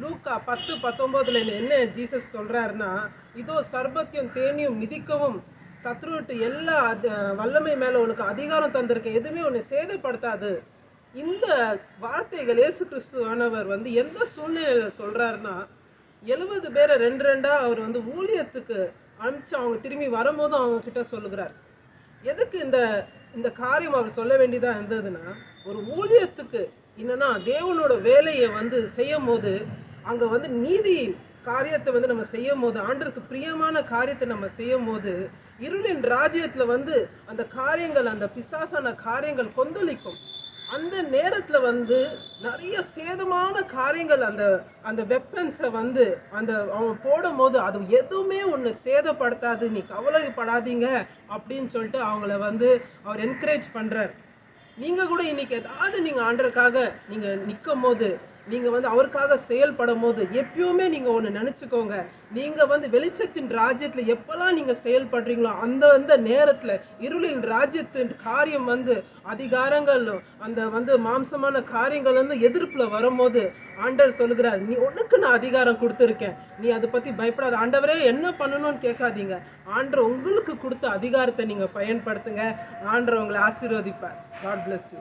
லூக்கா பத்து பத்தொம்போதுல என்ன ஜீசஸ் சொல்கிறாருன்னா இதோ சர்பத்தியும் தேனியும் மிதிக்கவும் சத்ருவிட்டு எல்லா வல்லமை மேலே உனக்கு அதிகாரம் தந்திருக்க. எதுவுமே உன்னை சேதப்படுத்தாது. இந்த வார்த்தைகள் இயேசு கிறிஸ்துவானவர் வந்து எந்த சூழ்நிலையில் சொல்கிறாருன்னா எழுபது பேரை ரெண்டு ரெண்டாக அவர் வந்து ஊழியத்துக்கு அனுப்பிச்சு அவங்க திரும்பி வரும்போது அவங்க கிட்ட சொல்லுகிறார். எதுக்கு இந்த இந்த காரியம் அவர் சொல்ல வேண்டியதாக இருந்ததுன்னா ஒரு ஊழியத்துக்கு என்னன்னா தேவனோட வேலையை வந்து செய்யும் போது அங்கே வந்து நீதி காரியத்தை வந்து நம்ம செய்யும் போது ஆண்டருக்கு பிரியமான காரியத்தை நம்ம செய்யும் போது இருளின் ராஜ்யத்தில் வந்து அந்த காரியங்கள் அந்த பிசாசான காரியங்கள் கொந்தளிக்கும். அந்த நேரத்தில் வந்து நிறைய சேதமான காரியங்கள் அந்த அந்த வெப்பன்ஸை வந்து அந்த அவன் போடும் போது அது எதுவுமே ஒன்று சேதப்படுத்தாது நீ கவலைப்படாதீங்க அப்படின்னு சொல்லிட்டு அவங்கள வந்து அவர் என்கரேஜ் பண்ணுறார் நீங்கள் கூட இன்னைக்கு ஏதாவது நீங்கள் ஆண்டருக்காக நீங்கள் நிற்கும் போது நீங்கள் வந்து அவருக்காக செயல்படும் போது எப்பயுமே நீங்கள் ஒன்று நினச்சிக்கோங்க. நீங்கள் வந்து வெளிச்சத்தின் ராஜ்யத்தில் எப்போல்லாம் நீங்கள் செயல்படுறீங்களோ அந்த அந்த நேரத்தில் இருளின் ராஜ்யத்தின் காரியம் வந்து அதிகாரங்கள் அந்த வந்து மாம்சமான காரியங்கள் வந்து எதிர்ப்பில் வரும்போது ஆண்டவர் சொல்லுகிறார் நீ உனக்கு நான் அதிகாரம் கொடுத்துருக்கேன். நீ அதை பற்றி பயப்படாத. ஆண்டவரே என்ன பண்ணணும்னு கேட்காதீங்க. ஆண்டர் உங்களுக்கு கொடுத்த அதிகாரத்தை நீங்கள் பயன்படுத்துங்க. ஆண்டவர் உங்களை ஆசீர்வதிப்பார். God bless you